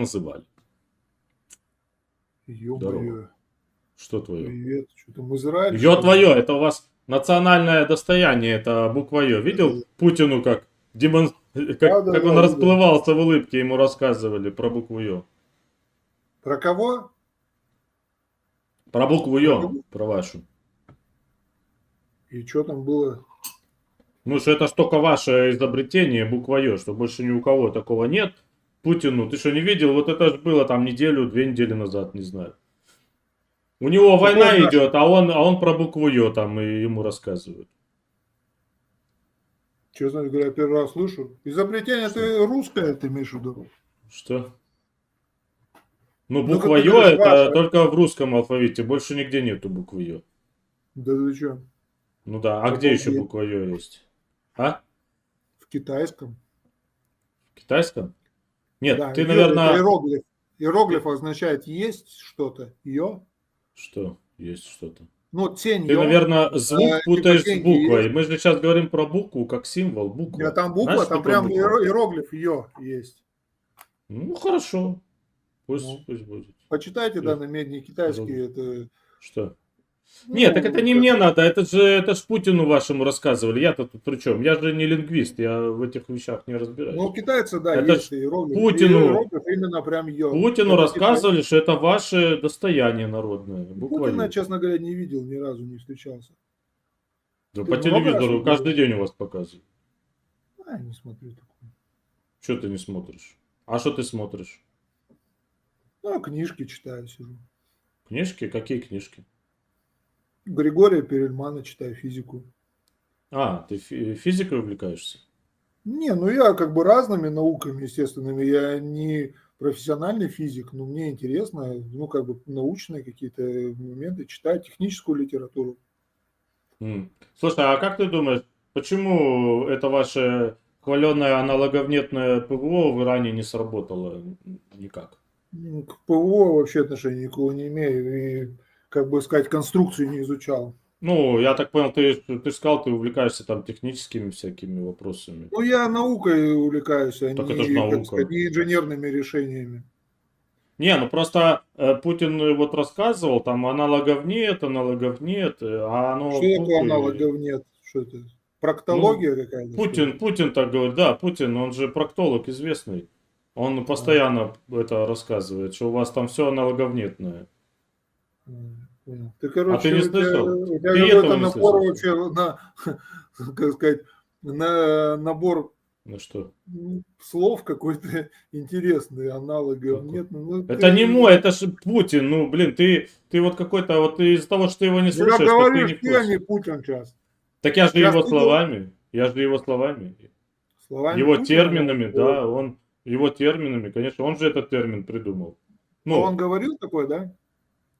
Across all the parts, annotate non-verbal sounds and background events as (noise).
называли. Ё-моё. Что твое? Привет. Что там Израиль? Ё твое, это у вас национальное достояние, это буква Ё. Видел Путину, как, демон... как, Да, да, как да, он да. расплывался в улыбке, ему рассказывали про букву Ё. Про кого? Про букву Ё, букву? про вашу. И что там было? Ну, что это только ваше изобретение, буква Ё, что больше ни у кого такого нет. Путину, ты что, не видел? Вот это же было там неделю, две недели назад, не знаю. У него война наш? идет, а он, а он про букву Ё там и ему рассказывают. Честно говоря, первый раз слышу. Изобретение ты русское, ты имеешь в виду? Что? Ну, Ну, буква ты Ё это ваша. только в русском алфавите, больше нигде нету буквы Ё. Да ты что? Ну да, а где еще буква Ё есть? А? В китайском? В китайском? Нет, да, ты, наверное... иероглиф. Иероглиф означает есть что-то. Ё. Что? Есть что-то. Ну, тень Ты, ё. наверное, звук типа путаешь с буквой. есть. Мы же сейчас говорим про букву как символ, буква. А там буква, Знаешь, там прям буква? иеро- иероглиф ё есть. Ну, хорошо. Пусть, Ну. пусть будет. Почитайте, да, на медне китайский. Это, Что? Ну, Нет, так это не мне надо, это же, это ж Путину вашему рассказывали. Я-то тут при чем? Я же не лингвист, я в этих вещах не разбираюсь. Ну, у китайца, да, Это есть иероглиф. Путину- Иероглиф именно прям. Путину Это рассказывали, что это ваше достояние народное. китай- Буква Путина, честно говоря, не видел, ни разу не встречался. Да ты по телевизору раз каждый день у вас показывают. А, не смотрю такое. Что ты не смотришь? А что ты смотришь? Ну, книжки читаю, сижу. Книжки? Какие книжки? Григория Перельмана читаю физику. А, ты фи- физикой увлекаешься? Не, ну я как бы разными науками, естественными. Я не профессиональный физик, но мне интересно, ну, как бы научные какие-то моменты, читаю техническую литературу. М. Слушай, а как ты думаешь, почему это ваше хваленое аналоговнетное ПВО в Иране не сработало никак? К ПВО вообще отношения никакого не имею. И, как бы сказать, конструкцию не изучал. Ну, я так понял, ты, ты сказал, ты увлекаешься там техническими всякими вопросами. Ну, я наукой увлекаюсь, а Так не, это ж как наука. сказать, не инженерными решениями. Не, ну просто э, Путин вот рассказывал, там аналогов нет, аналогов нет, э, а оно... Что такое аналогов нет? Что это? Проктология какая-то? Ну, Путин, Путин так говорит, да, Путин, он же проктолог известный. Он постоянно это рассказывает, что у вас там все аналоговнетное. Понял. Ты, короче, А ты не слышал? У тебя Ты какой-то не слышал? вообще на, (laughs) как сказать, на набор Ну что? слов какой-то (laughs) интересный, аналогов Какой? нет. Ну, Это ты- не мой, это же Путин. Ну, блин, ты, ты вот какой-то, вот из-за того, что ты его не Я слушаешь, ты говорю, не я курсе. не Путин сейчас. Так я же Сейчас его ты словами, я же его словами. Словами Его Путина, терминами, да, он, его терминами, конечно, он же этот термин придумал. Ну, Ну, он говорил такое, да?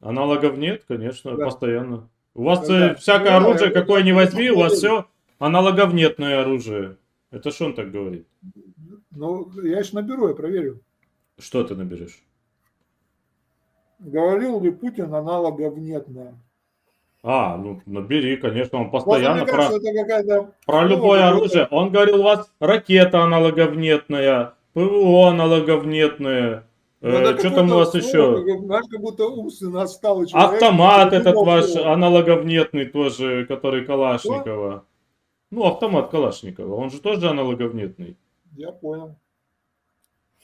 Аналогов нет, конечно, Да. постоянно. У вас Да, э, всякое Да, оружие, какое не возьми, у вас все аналоговнетное оружие. Это что он так говорит? Ну, я ж наберу, я проверю. Что ты наберешь? Говорил ли Путин аналогов нет? Да. А, ну набери, конечно, он постоянно про, кажется, про ну, любое оружие. Он говорил, у вас ракета аналоговнетная, ПВО аналоговнетное. Ну, это что там у вас еще? Знаешь, как будто умственно отсталый человек. Автомат этот ваш аналоговнетный тоже, который Калашникова. Ну, автомат Калашникова, он же тоже аналоговнетный. Я понял.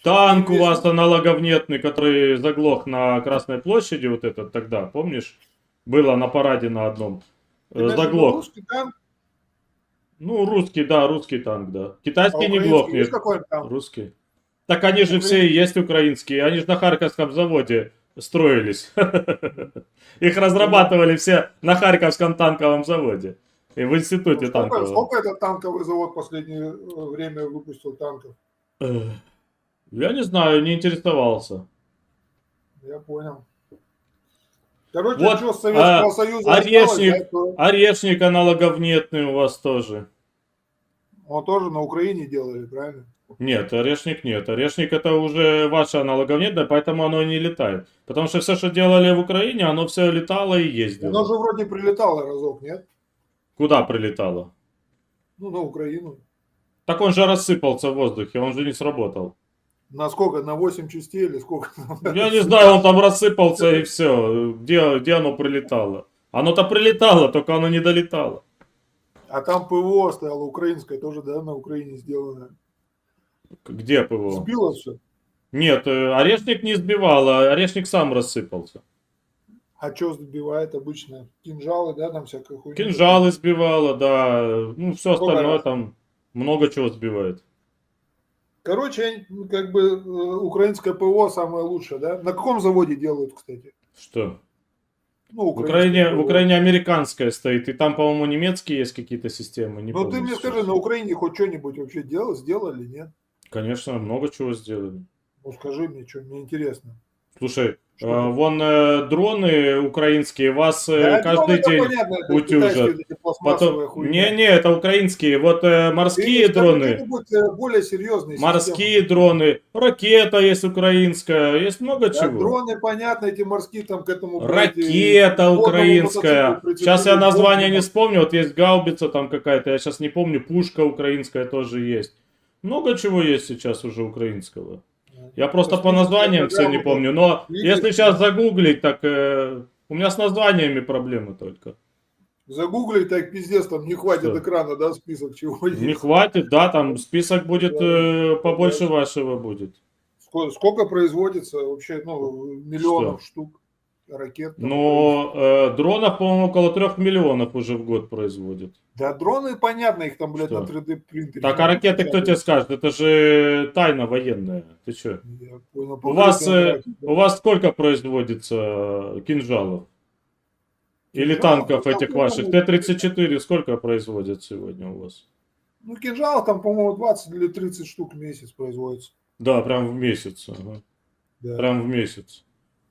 Танк у вас аналоговнетный, который заглох на Красной площади, вот этот тогда, помнишь? Было на параде на одном. Ты Э, Заглох. русский танк, Ну, русский, да, русский танк, да. а Китайский не украинский глохнет. Русский. Так они же все и есть украинские. Они же на Харьковском заводе строились. (laughs) Их разрабатывали все на Харьковском танковом заводе. И в институте Сколько, танковом. сколько этот танковый завод в последнее э, время выпустил танков? Эх, Я не знаю, не интересовался. Я понял. Короче, Вот, что с Советского а, Союза орешник. осталось, да, Орешник аналоговнетный у вас тоже. он тоже на Украине делали, правильно? Нет, орешник нет. Орешник это уже ваше аналоговнетное, поэтому оно и не летает. Потому что все, что делали в Украине, оно все летало и ездило. Оно же вроде прилетало разок, нет? Куда прилетало? Ну, на Украину. Так он же рассыпался в воздухе, он же не сработал. На сколько? На 8 частей или сколько? Я не знаю, он там рассыпался и все. Где, где оно прилетало? Оно-то прилетало, только оно не долетало. А там ПВО стояло украинское, тоже, да, на Украине сделано. Где ПВО? Сбило все. Нет, э, орешник не сбивал, а орешник сам рассыпался. А что сбивает обычно? Кинжалы, да, там всякое хуйня. Кинжалы сбивало, да. Ну, все Сколько остальное раз? там много чего сбивает. Короче, ну, как бы э, украинское ПВО самое лучшее, да? На каком заводе делают, кстати? Что? Ну, В Украине, в. Украине американская стоит, и там, по-моему, немецкие есть какие-то системы. Не Ну ты мне скажи, на Украине хоть что-нибудь вообще делал, сделали, нет? Конечно, много чего сделали. Ну скажи мне, что, мне интересно. Слушай, Что э, вон э, дроны украинские вас э, Да, каждый день понятно, утюжат. Потом... хуйни. Не-не, это украинские. Вот э, морские скажи дроны, э, более серьезные морские дроны, ракета есть украинская, есть много системы. Да, чего. дроны, понятно, эти морские там к этому... и Ракета украинская. Сейчас я название не вспомню. Вот есть гаубица там какая-то, я сейчас не помню. Пушка украинская тоже есть. Много чего есть сейчас уже украинского. Я просто по названиям все не помню. Но если сейчас загуглить, так э, у меня с названиями проблемы только. Загугли, так пиздец, там не хватит Что? экрана, да, список чего Не есть. хватит, да, там список будет э, побольше вашего будет. Сколько, сколько производится вообще, ну, миллионов штук ракет? Но э, дронов, по-моему, около трех миллионов уже в год производят. Да, дроны, понятно, их там, блядь, Что? на 3D принтере. Так, а ракеты кто тебе скажет? Это же тайна военная. Ты что? Понял, У вас, э, да. у вас сколько производится э, кинжалов? Или Кинжалов? танков Ну, этих ваших? по-моему, Т-34 сколько производят сегодня у вас? Ну, кинжалов там, по-моему, 20 или 30 штук в месяц производится. Да, прям в месяц. ага. Да. Прям в месяц.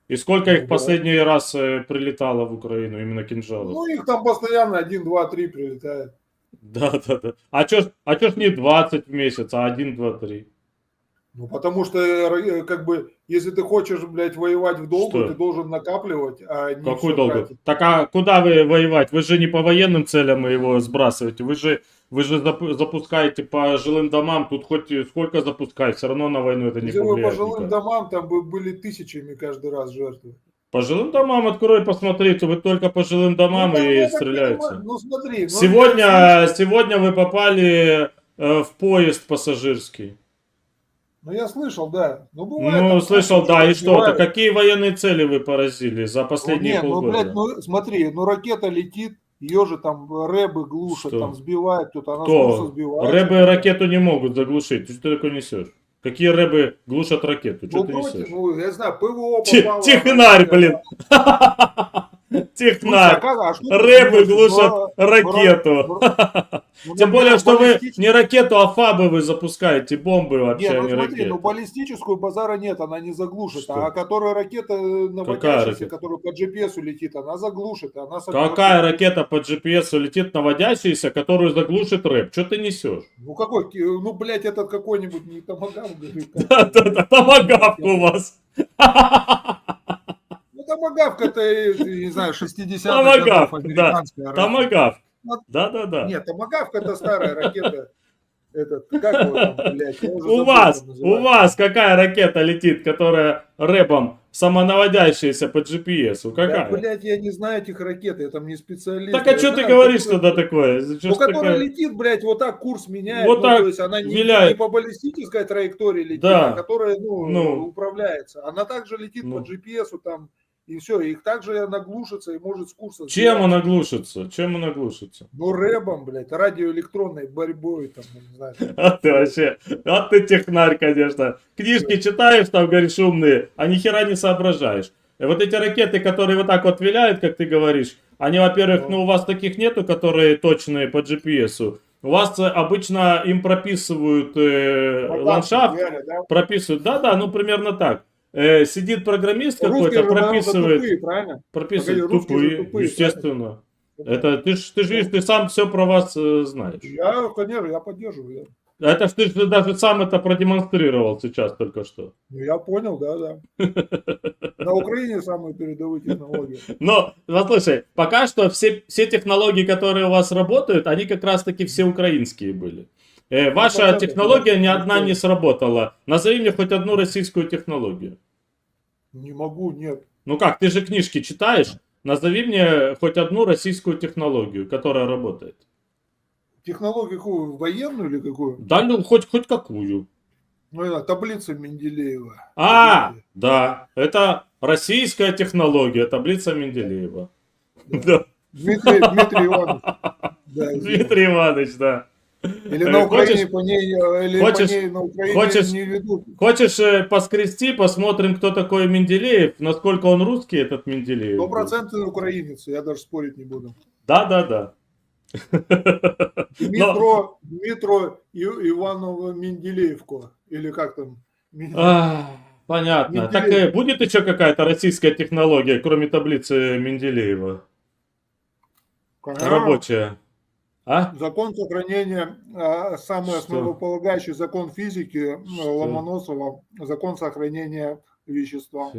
И сколько их Ну, да. последний раз э, прилетало в Украину, именно кинжалов? Ну, их там постоянно 1, 2, 3 прилетает. Да, да, да. А чё, а чё ж не 20 в месяц, а 1, 2, 3? Ну, потому что, э, как бы, если ты хочешь, блядь, воевать в долгу, Что? ты должен накапливать, а не Какой тратить. Так а куда вы воевать? Вы же не по военным целям его сбрасываете. Вы же, вы же зап- запускаете по жилым домам. Тут хоть сколько запускай, все равно на войну это не Если бы по повлияет. жилым никак. домам, там бы были тысячами каждый раз жертвы. По жилым домам открой, посмотрите. Вы только по жилым домам Ну, и стреляете. понимаю, Ну, смотри. ну, Сегодня, сегодня вы попали э, в поезд пассажирский. Ну, я слышал, да. Ну, бывает, Ну, там слышал, да, и что? бывает. То какие военные цели вы поразили за Ну, последние нет, ну, полгода? блядь, ну, смотри, ну, ракета летит, ее же там рэбы глушат, Что? там сбивают, кто-то она Кто? сбивает. Рэбы ракету не могут заглушить. Ты что такое несешь? Какие рэбы глушат ракету? Что Ну, ты против, несешь? ну, я знаю, ПВО попало. Технарь, блин. Ну, Технарь. как- а Рэбы думаешь? глушат (laughs) Ну, ракету. ну, ну, Тем ну, более, что вы не ракету, а фабы вы запускаете, бомбы вообще, Не, а ну не смотри, ракеты. ну баллистическую базара нет, она не заглушит. Что? А которая ракета наводящаяся, ракета? которая по GPS летит, она заглушит. Она. Какая ракета по GPS летит наводящаяся, которую заглушит рэп? Что ты несешь? Ну какой, ну блядь, этот какой-нибудь не говорит. как- Да-да-да, томагавка у вас. (laughs) Тамагавка это, э, не знаю, 60-х Томагавк, годов да. американская. ракета. Томагавк. Вот. Да-да-да. Нет, тамагавка это старая ракета. Этот, как его там, блядь, У вас, у вас какая ракета летит, которая рэпом самонаводящаяся по GPS? Да, Какая? блядь, я не знаю этих ракет, я там не специалист. Так а что ты говоришь тогда такое? Ну, которая такое? летит, блядь, вот так курс меняет. Вот ну, так то есть она не, виляет. не по баллистической траектории летит, Да. а которая, ну, Ну. управляется. Она также летит Ну. по GPS, там, и все. Их также она глушится и может с курса Чем сбивать. она глушится? Чем она глушится? Ну, рэбом, блядь, радиоэлектронной борьбой, там, не знаю. (laughs) А ты вообще, а ты технарь, конечно. Книжки читаешь, там, говоришь, умные, а ни хера не соображаешь. И вот эти ракеты, которые вот так вот виляют, как ты говоришь, они, во-первых, ну у вас таких нету, которые точные по GPS. У вас э, обычно им прописывают э, ландшафт, прописывают, да-да, ну примерно так. Э, сидит программист какой-то, прописывает, тупые, правильно? прописывает Погоди, тупые, тупые, естественно. Это ты ж, ты ж видишь, ты сам все про вас э, знаешь. Я, конечно, я поддерживаю. я- Это ж ты же даже сам это продемонстрировал сейчас только что. Ну, я понял, да, да. (laughs) На Украине самые передовые технологии. Но, послушай, пока что все, все технологии, которые у вас работают, они как раз таки все украинские были. Э, ваша процентов, технология ни одна не сработала. Назови мне хоть одну российскую технологию. Не могу, нет. Ну как, ты же книжки читаешь? Назови мне хоть одну российскую технологию, которая работает. Технологию какую? Военную или какую? Да, ну хоть, хоть какую. Ну, это таблица Менделеева. А, да, это российская технология, таблица Менделеева. Да. Дмитрий, Дмитрий Иванович. (laughs) Да. Дмитрий Иванович, да. Или Э, на Украине хочешь- по ней, э, или хочешь- по ней на Украине хочешь- не ведут. Хочешь э, поскрести, посмотрим, кто такой Менделеев, насколько он русский, этот Менделеев. был? Стопроцентный украинец, я даже спорить не буду. Да, да, да. Дмитро, Дмитро И- Иваново Менделеевко. Или как там? А, понятно. Так Менделеев. э, будет еще какая-то российская технология, кроме таблицы Менделеева? Конечно. Рабочая. А? Закон сохранения, а, самый Что? основополагающий закон физики э, Ломоносова, закон сохранения вещества.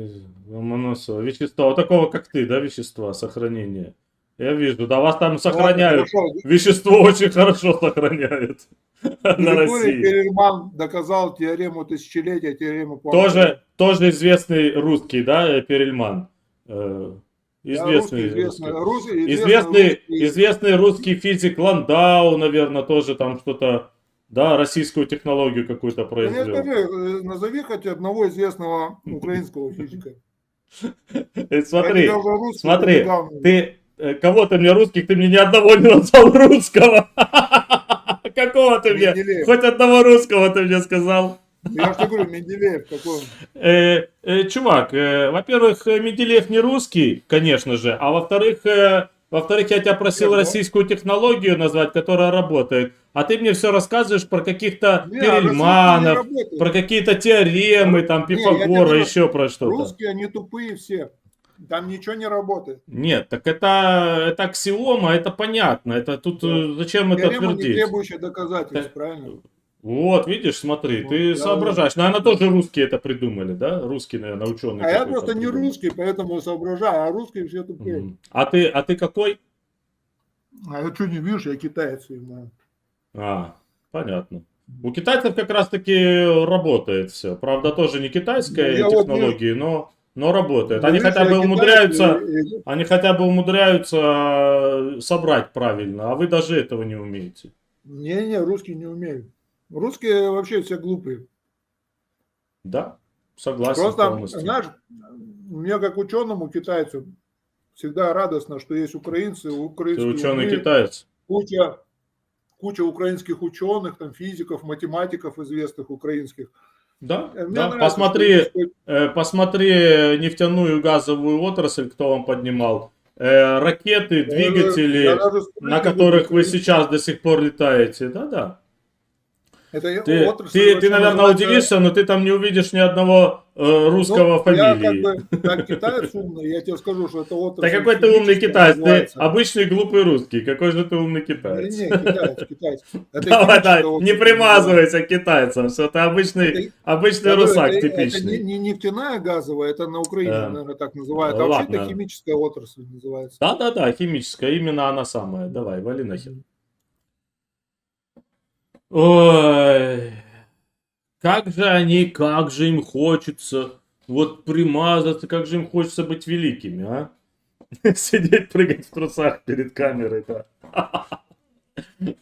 Ломоносова. Вещества. Вот такого, как ты, да, вещества, сохранение. Я вижу, да, вас там сохраняют. Ладно, хорошо. Вещество очень хорошо сохраняют (laughs) на России. Перельман доказал теорему тысячелетия, теорему. Тоже, тоже известный русский, да, э, Перельман. Да, Известный, русский, известный, известный, русский- известный русский физик Ландау, наверное, тоже там что-то, да, российскую технологию какую-то произвел. скажи, э, назови хоть одного известного украинского физика. (laughs) Э, Смотри, смотри, ты э, кого ты мне русских, ты мне ни одного не назвал русского. (laughs) Какого ты мне? Хоть одного русского ты мне сказал. Я же говорю, Менделеев какой. Э, э, чувак, э, во-первых, Менделеев не русский, конечно же, а во-вторых, э, во-вторых, я тебя просил Нет, да. российскую технологию назвать, которая работает, а ты мне все рассказываешь про каких-то Не, а Перельманов, не про какие-то теоремы, там, Не, Пифагора, говорю, еще про что-то. Русские, они тупые все. Там ничего не работает. Нет, так это, это аксиома, это понятно, это тут Да. зачем это Теорема, не твердить? требующая доказательств, Так, правильно? Вот, видишь, смотри, Вот, ты да, соображаешь. Наверное, тоже русские это придумали, да? Русские, наверное, ученые. А я просто не русский, поэтому соображаю, а русские все тупые. А ты, а ты какой? А я что не видишь, я китаец. именно. А, понятно. У китайцев как раз таки работает все. Правда, тоже не китайская Ну, я вот технологии, но, но работает. Ну, Они видишь, хотя бы умудряются, и- они хотя бы умудряются э, собрать правильно, а вы даже этого не умеете. Не-не, русские не умеют. Русские вообще все глупые. Да, согласен Просто, полностью. знаешь, мне как ученому китайцу всегда радостно, что есть украинцы, Ты украинские ученый умы, китаец. куча, куча украинских ученых, там, физиков, математиков известных украинских. Да, мне да. нравится, Посмотри, что э, посмотри нефтяную газовую отрасль, кто вам поднимал. Э, ракеты, двигатели, Я спорить на которых вы сейчас до сих пор летаете. Да-да. Это Ты, отрасль ты, ты, наверное, называется- удивишься, но ты там не увидишь ни одного э, русского Ну, фамилии. Я как бы, как китаец умный, я тебе скажу, что это отрасль Да какой ты умный китаец, ты обычный глупый русский. Какой же ты умный Не, китаец? не, китаец, китаец. Это (laughs) Давай, отрасль не примазывайся к китайцам, что ты обычный, Это- обычный говорю, русак это, это не, типичный. не нефтяная газовая, это на Украине, Да. наверное, так называют. А вообще это химическая отрасль называется. Да-да-да, химическая, именно она самая. Давай, вали нахер. Ой, как же они, как же им хочется вот примазаться, как же им хочется быть великими, а? (laughs) Сидеть, прыгать в трусах перед камерой, да. (laughs)